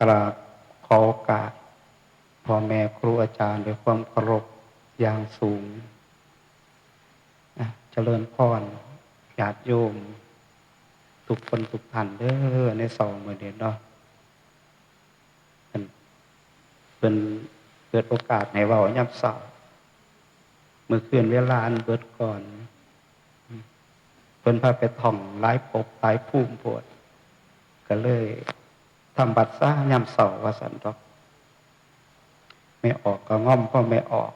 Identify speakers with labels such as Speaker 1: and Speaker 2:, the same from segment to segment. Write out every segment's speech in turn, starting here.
Speaker 1: กราบขอโอกาสพ่อแม่ครูอาจารย์ด้วยความเคารพอย่างสูงเจริญพรญาติโยม ทุกคนทุกท่านเด้อในสองมือเดียเนาะเป็นเป็นเกิดโอกาสในว่าย่ำเสาเมื่อคืนเวลาอันเบิดก่อนเพิ่นพาไปท่องหลายภพหลายภูมิปวดก็เลย ทำบัตรซ่ายำเสาว่าสันตอกไม่ออกก็ง่อมก็ไม่ออก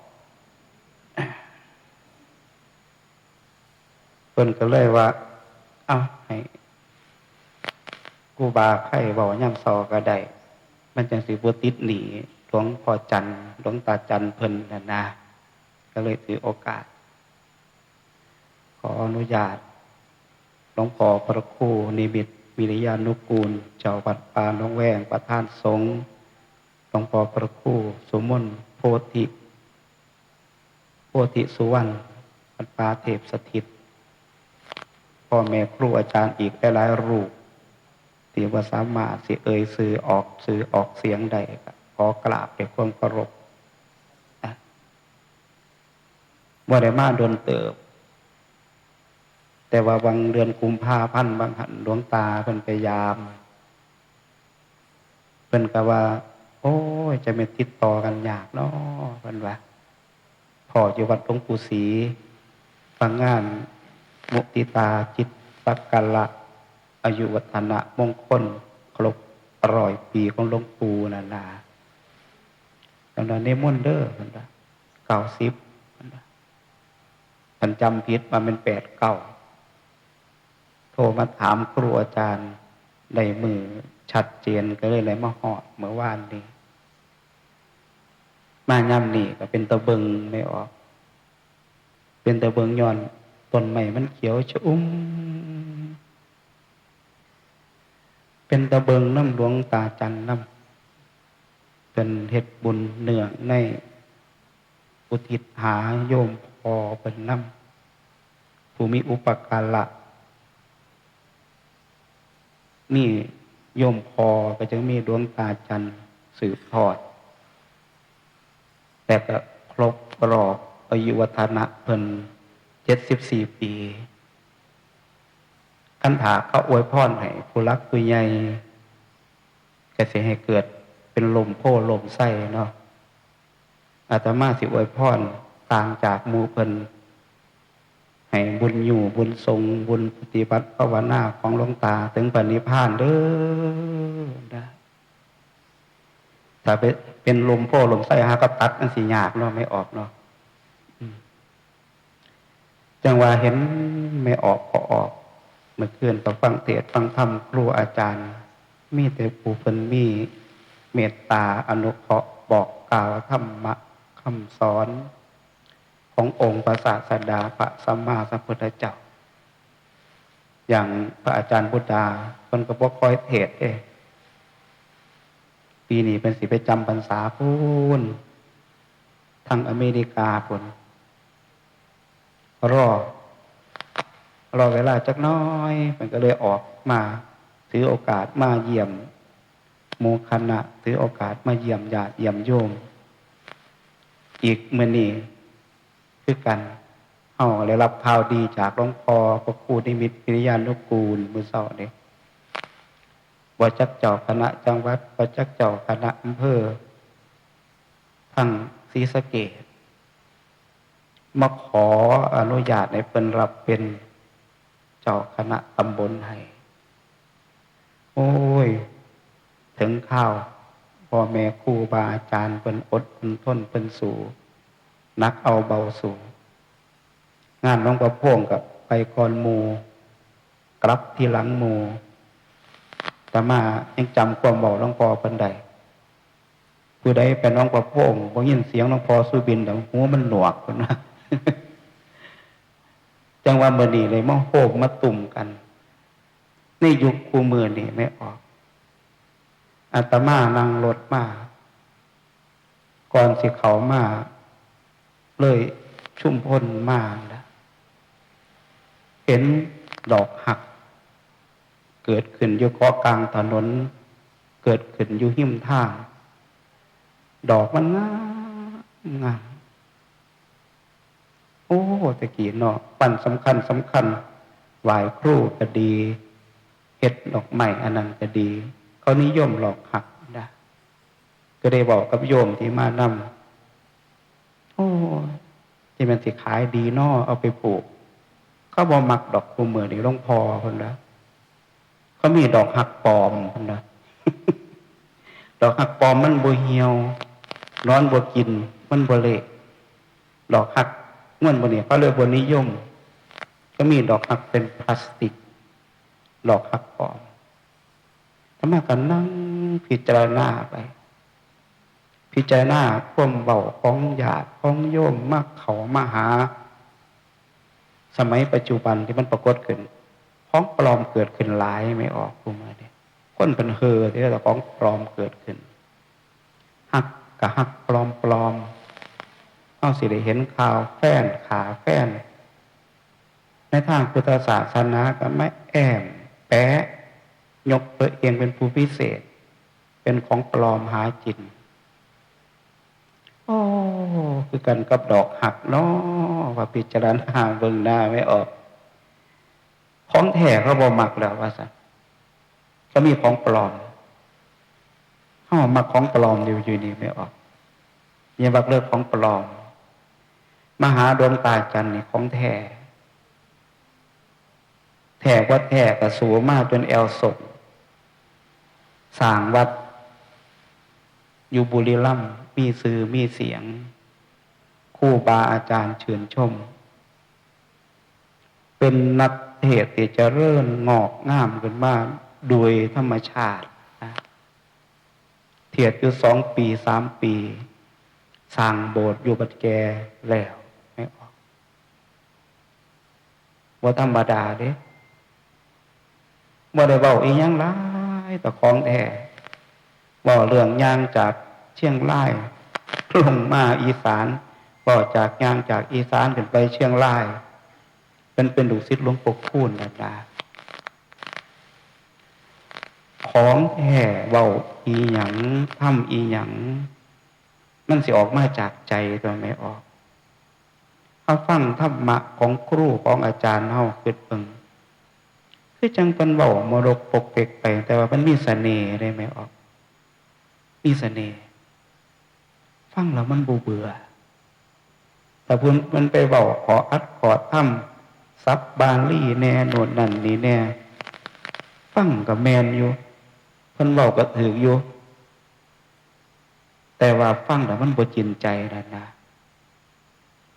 Speaker 1: เพิ่นก็เลยว่า เอาให้กูบาไข่บอกย่ำเสาก็ได้ มันจังสิบติดหนีหลวงพ่อจันหลวงตาจันเพิ่นนานา ก็เลยถือโอกาส ขออนุญาตหลวงพ่อพระครูนิมิต วิริยานุกูล เจ้าวัดป่าน้องแวงประธานสงฆ์หลวงพ่อพระครูสมมนโพธิโพธิสุวรรณวัดป่าเทพสถิต พ่อแม่ครูอาจารย์อีกหลายรูปที่ว่าสามารถสิเอ่ยสื่อออกสื่อออกเสียงใดขอกราบด้วยความเคารพว่าได้มาโดนเติบ แต่ว่าบางเดือนกุมภาพันธ์บางหันหลวงตาเป็นไปยามเป็นกะว่า โอ้ย จะไม่ติดต่อกันยากเนาะเป็นว่าพออยู่วัดหลวงปู่ศรีฟังงาน มุติตาจิตตักกะละอายุวัฒนะมงคลครบอร่อยปีของหลวงปู่นานาตอนนั้นในมนเดอร์มันเก้าสิบมันจำผิดมาเป็นแปดเก้า รมาถามครูอาจารย์ในมือชัดเจนก็เลยเลยมาหอดเมื่อวานนี้ มาย่ำนี่ก็เป็นตะเบิงไม่ออก เป็นตะเบิงย้อนต้นใหม่มันเขียวชอุ้มเป็นตะเบิงน้ำหลวงตาจันน้ำเป็นเห็ดบุญเนืองในอุทิศหาโยมพอเป็นน้ำผู้มีอุปการละ มีโยมพอก็จะมีดวงตาจันสืบทอด แต่ก็ครบกรอบอายุวัฒนะเพิ่นเจ็ดสิบสี่ปีคันถาเขาอวยพรให้ผู้รักผู้ใหญ่ก็จะให้เกิดเป็นลมโพลมไส้เนาะอาตมาสิอวยพรต่างจากมูเพิ่น ให้บุญอยู่บุญทรงบุญปฏิบัติภาวนาของหลวงตาถึงปณิพานเด้อนะถ้าเป็นลมโพลมไส้ฮะก็ตัดมันสีหยากเนาะไม่ออกเนาะจังว่าเห็นไม่ออกก็ออก เมื่อคืนต่อฟังเทศฟังธรรมครูอาจารย์ มีแต่ผู้เพิ่นมีเมตตาอนุเคราะห์บอกกล่าวธรรมะคำสอน ขององค์พระศาสดาพระสัมมาสัมพุทธเจ้า อย่างพระอาจารย์พุทธาคนก็บอกคอยเทศเองปีนี้เป็นสิไปจำพรรษาพูนทางอเมริกาผลรอ รอเวลาจักน้อย มันก็เลยออกมา ถือโอกาสมาเยี่ยมโมคณะถือโอกาสมาเยี่ยมญาติเยี่ยมโยม อีกเมื่อนี้ คือกันเอาได้รับข่าวดีจากหลวงพ่อพระครูนิมิตพิริยานุกูลมือเสาเนี่ยบจักเจ้าคณะจังหวัดบจักเจ้าคณะอำเภอทั้งศรีสะเกดมาขออนุญาตในเป็นรับเป็นเจ้าคณะตำบลให้ โอ้ย ถึงข้าวพ่อแม่ครูบาอาจารย์เป็นอดเป็นทนเป็นสู นักเอาเบาสูง งานน้องประพงกับไปก่อนมูกลับที่หลังมูแต่มายังจำความบอกน้องพอปันใดผู้ใดเป็นน้องประพงพอยินเสียงน้องพอสู้บินแต่หัวมันหนวกคนนะจังว่าเมื่อนี้เลยมาโหกมาตุ่มกันในยุคคูมือนี่ไม่ออกอาตมานั่งรถมา ก่อนสิเขามา เลยชุ่มพ้นมาแล้วเห็นดอกหัก เกิดขึ้นอยู่เกาะกลางถนน เกิดขึ้นอยู่หิมทาง ดอกมันงามงามโอ้ตะกี้เนาะปั่นสำคัญสำคัญไหวครูก็ดีเห็ดดอกไม้อันนั้นก็ดี เขานิยมหลอกหักนะก็ได้บอกกับโยมที่มานำ อ้ที่มันสิขายดีนอเอาไปปลูก เขาบอมักดอกคูมือนี่ลงพอคนละเขามีดอกหักปอมคนละดอกหักปอมมันบวเหี่ยวร้อนบวกิน มันบวเละดอกหักเงื่อนบวเนี่ยเขาเลยบวนิยม ก็มีดอกหักเป็นพลาสติก ดอกหักปอมทำมกันนั่งพิจารณาไป พิจารณาควมเบาของหยาดของโยมมากเขามาหา สมัยปัจจุบันที่มันปรากฏขึ้นของปลอมเกิดขึ้นหลายไม่ออกกูมาเนี่ยคนเป็นเฮอที่แต่ของปลอมเกิดขึ้นหักกับหักปลอมปลอมเอาสิได้เห็นข่าวแฟนขาแฟนในทางพุทธศาสนาก็ไม่แอมแปะยกตัวเองเป็นผู้พิเศษ เป็นของปลอมหาจิน คือกันกับดอกหักเนาะว่าพิจารณาเบิ่งหน้าไม่ออก ของแท้เขาบอมักแล้วว่าสัก็มีของปลอมเขามักของปลอมอยู่อยู่นี่ไม่ออกย่าบักเลิกของปลอม มหาดวงตาจันนี่ของแท้แท้ว่าแท้กระสูมากจนแอลสกสร้างวัดอยู่บุรีรัมย์มีสื่อมีเสียง คู่บาอาจารย์เชิญชม เป็นนักเทศที่จะเริ่มงอกงามขึ้นมาโดยธรรมชาตินะเทียดอยู่สองปีสามปีสร้างโบสถ์อยู่บัดแกแล้วไม่ออกว่าธรรมดาเด้ว่าได้เบาอีหยังไรแต่ของแท้บ่เรื่องยางจากเชียงรายลงมาอีสาน บ่จากยางจากอีสานขึ้นไปเชียงรายเป็นเป็นดุสิตหลวงปู่คูณนะจ๊ะของแท้เบาอีหยังทำอีหยัง มันสิออกมาจากใจตัวไม่ออกเขาฟังธรรมะของครูของอาจารย์เฮาคือเปิงคือจังเป็นเบามรกปกเปกไป แต่ว่ามันมีเสน่ห์ได้ไหมออก มีเสน่ห์ฟังแล้วมันบูเบื่อ แต่พุ่นมันไปเบาขออัดขอถ้ำซับบาลี่แน่โนดนั่นนี่แน่ฟังกับแมนอยู่พิ่นเบาก็ถืออยู่ แต่ว่าฟังแล้วมันบ่จินใจนะนะ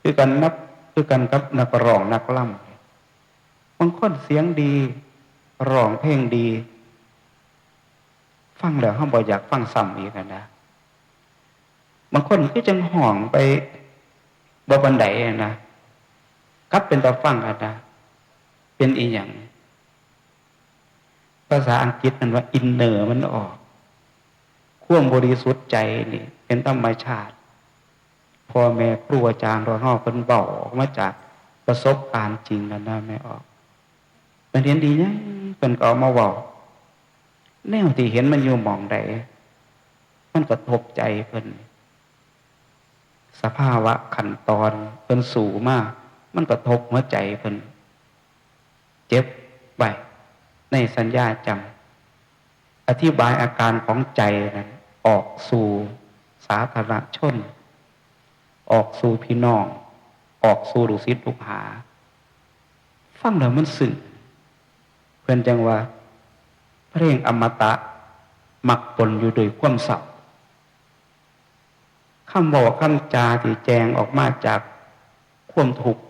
Speaker 1: คือกันนับคือกันกับนักร้องนักล่ำบางคนเสียงดีร้องเพลงดี ฟังแล้วเขาบอกอยากฟังซ้ำอีกนะบางคนก็จังห่องไป บบันไดนะกับเป็นตาฟังอะนะเป็นอีหยังภาษาอังกฤษมันว่าอินเนอร์มันออกข่วมบริสุทธิ์ใจนี่เป็นธรรมชาติพ่อแม่ครูอาจารย์ราเฮาเป็นเบาออกมาจากประสบการณ์จริงนั่นนะไม่ออกเป็นเรียนดีเนี่ยเป็นก็เอามาเว้าแนวที่เห็นมันอยู่มองใดมันกระทบใจเพิ่น สภาวะขั้นตอนเพิ่นสูงมาก มันกระทบหัวใจเพิ่นเจ็บไว้ในสัญญาจำอธิบายอาการของใจนั้นออกสู่สาธารณชน ออกสู่พี่น้อง ออกสู่ลูกศิษย์ลูกหา ฟังแล้วมันสึ่งเพื่อนจังว่า เพลงอมตะ มักปนอยู่โดยความเศร้า คำบอกคำจาที่แจงออกมาจากความทุกข์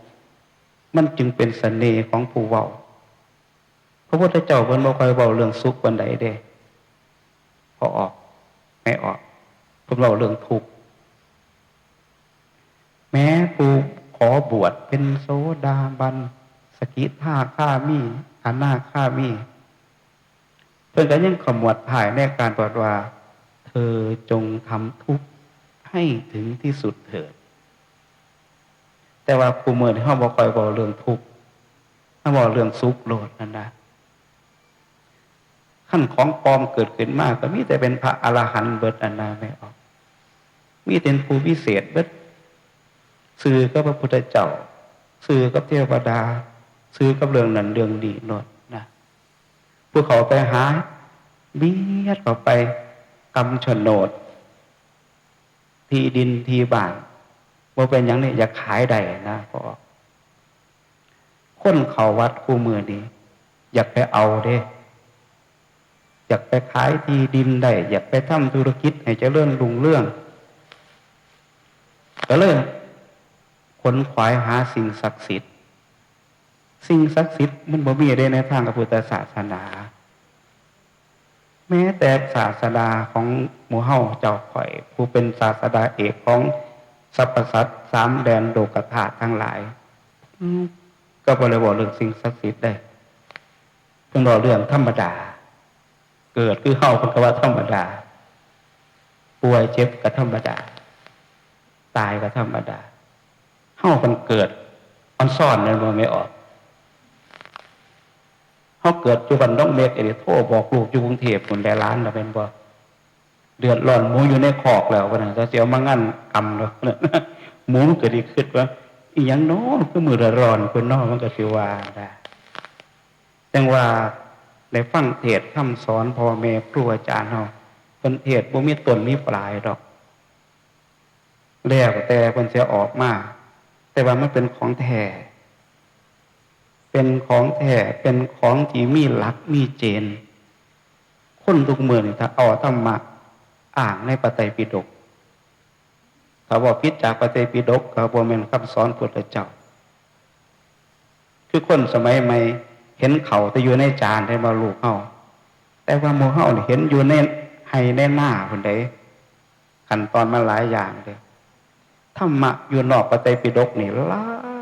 Speaker 1: มันจึงเป็นสเสน่ห์ของผู้เว้าพระพุทธเจ้าเพิ่นบ่ค่อยเว้าเรื่องสุขวันใดเด้พอออกไม่ออกเพิ่นเว้าเรื่องทุกข์แม้ผู้ขอบวชเป็นโซดาบัน สกิทาข้ามีอานาข้ามีเพื่อนก็ยังขมวดถ่ายในการปรดว่า เธอจงทำทุกข์ ให้ถึงที่สุดเถิด แต่ว่าครูเมื่อที่เขาบอกคอยบอกเรื่องทุกข์เขาบอกเรื่องสุขโลดนั่นนะขั้นของปลอมเกิดขึ้นมากก็มีแต่เป็นพระอรหันต์เบิดอันนาไม่ออก มีเป็นผู้พิเศษเบิดสื่อกับพระพุทธเจ้าสื่อกับเทวดาสื่อกับเรื่องนั้นเรื่องนี้นดนะพวกเขาไปหาเบียดเข้าไปกำโนด ที่ดินที่บ้านว่าเป็นอย่างนี้อยากขายได้นะพอคนเขาวัดคู่มือนี้อยากไปเอาเด้อยากไปขายที่ดินได้อยากไปทำธุรกิจให้เจริญรุ่งเรื่องก็เลยขนขวายหาสิ่งศักดิ์สิทธิ์ สิ่งศักดิ์สิทธิ์มันบ่มีได้ในทางพุทธศาสนา ม้แต่ศาสดาของหมู่เฮาเจ้าข่อย ผู้เป็นศาสดาเอกของสรรพสัตว์สามแดนโดกธาตุทั้งหลายก็บริบทเรื่องสิ่งศักดิ์สิทธิ์ได้เพิ่งบอเรื่องธรรมดา เกิดคือเฮาเป็นกว่าธรรมดา ป่วยเจ็บก็ธรรมดา ตายก็ธรรมดาเฮาเป็นเกิดมันซ่อนเลยมันไม่ออก เฮาเกิดจุบันต้องเมกเอเดโทบอกลูกอยู่กรุงเทพคนแดล้านเราเป็นบ่เดือดร้อนหมูอยู่ในคอกแล้ววันนั้นเสียวมางั้นกำแล้วหมูเกิดอีกขึ้นว่าอีหยังน้อก็มือร้อนคนนอกมันก็สิว่าได้แต่ว่าในฟังเทศคำสอนพ่อแม่ครูอาจารย์เฮาเป็นเทศบ่มีต้นมีปลายดอก แล้วแต่คนเสียออกมาแต่ว่ามันเป็นของแท้ เป็นของแท้เป็นของที่มีหลักมีเจน คนทุกเมืองถ้าเอาธรรมะอ่างในปไตยปิฎกถ้าบอกพิจจากปไตยปิฎกก็บ่แม่นคำสอนพุทธเจ้า คือคนสมัยใหม่เห็นเขาแต่อยู่ในจานได้มาลูกเฮาแต่ว่าโมเฮาเห็นอยู่ในให้ในหน้าคนใดขั้นตอนมาหลายอย่างเลยธรรมะอยู่นอกปไตยปิฎกนี่หลาย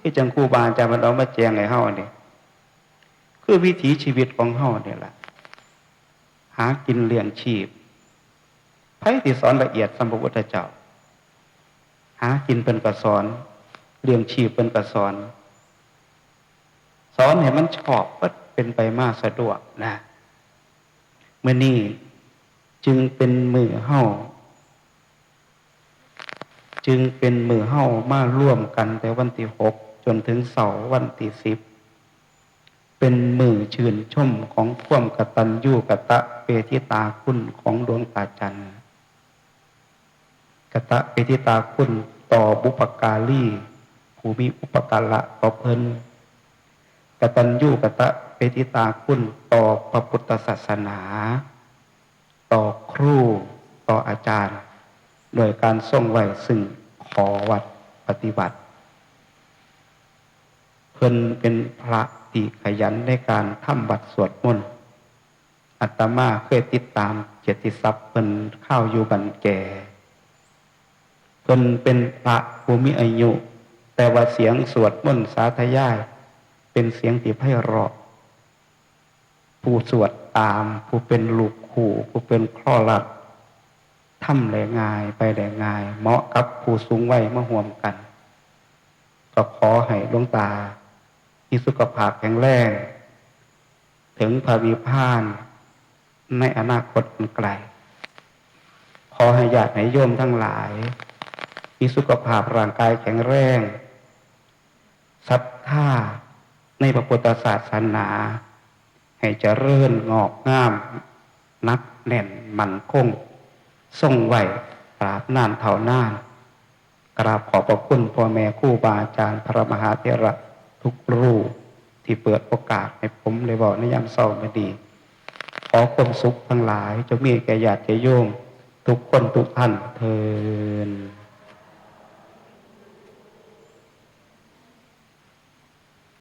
Speaker 1: คือจังครูบาอาจารย์มันเอามาแจงให้เฮาเนี่ยคือวิถีชีวิตของเฮาเนี่ยแหละหากินเลี้ยงชีพไพ่ที่สอนละเอียดสัมพุทธเจ้า หากินเป็นกระสอนเลี้ยงชีพเป็นกระสอนสอนให้มันชอบก็เป็นไปมากสะดวกนะเมื่อนี้จึงเป็นมือเฮา จึงเป็นมือเฮ้ามาร่วมกันแต่วันที่หกจนถึงเสาร์วันที่สิบเป็นมือชื่นชมของข่วมกตัญญูกะตะเปทิตาคุณของดวงตาจันทร์กตะเปทิตาคุณต่อบุปการีผู้มีอุปการะต่อเพลินกตัญญูกตะเปทิตาคุณต่อพระพุทธศาสนา ต่อครูต่ออาจารย์ โดยการส่งไหวซึ่งขอวัดปฏิบัติ เพิ่นเป็นพระที่ขยันในการทำบัตรสวดมนต์อัตมาเคยติดตามเจติศัพท์เพิ่นเข้าอยู่บันแก่เพิ่นเป็นพระภูมิอายุ แต่ว่าเสียงสวดมนต์สาธยาย เป็นเสียงที่ไพเราะผู้สวดตาม ผู้เป็นลูกขู่ ผู้เป็นคล้อรัด ทำแหลง่ายไปแหลง่าย เหมาะกับผู้สูงวัยมาห่วมกัน ก็ขอให้หลวงตา ที่สุขภาพแข็งแรงถึงภาวิพานในอนาคตอันไกล ขอให้ญาติให้โยมทั้งหลาย มีสุขภาพร่างกายแข็งแรงศรัทธาในพระพุทธศาสนา ให้เจริญงอกงาม นักแน่นมั่นคง ทรงไหวกราบนานเท่านานกราบขอบพระคุณพ่อแม่คู่บาอาจารย์พระมหาเถระทุกรูปที่เปิดโอกาสให้ผมเลยบอกนิยามเศร้ามาดี ขอความสุขทั้งหลายจะมีแก่ญาติแก่โยมทุกคนทุกท่านเทิน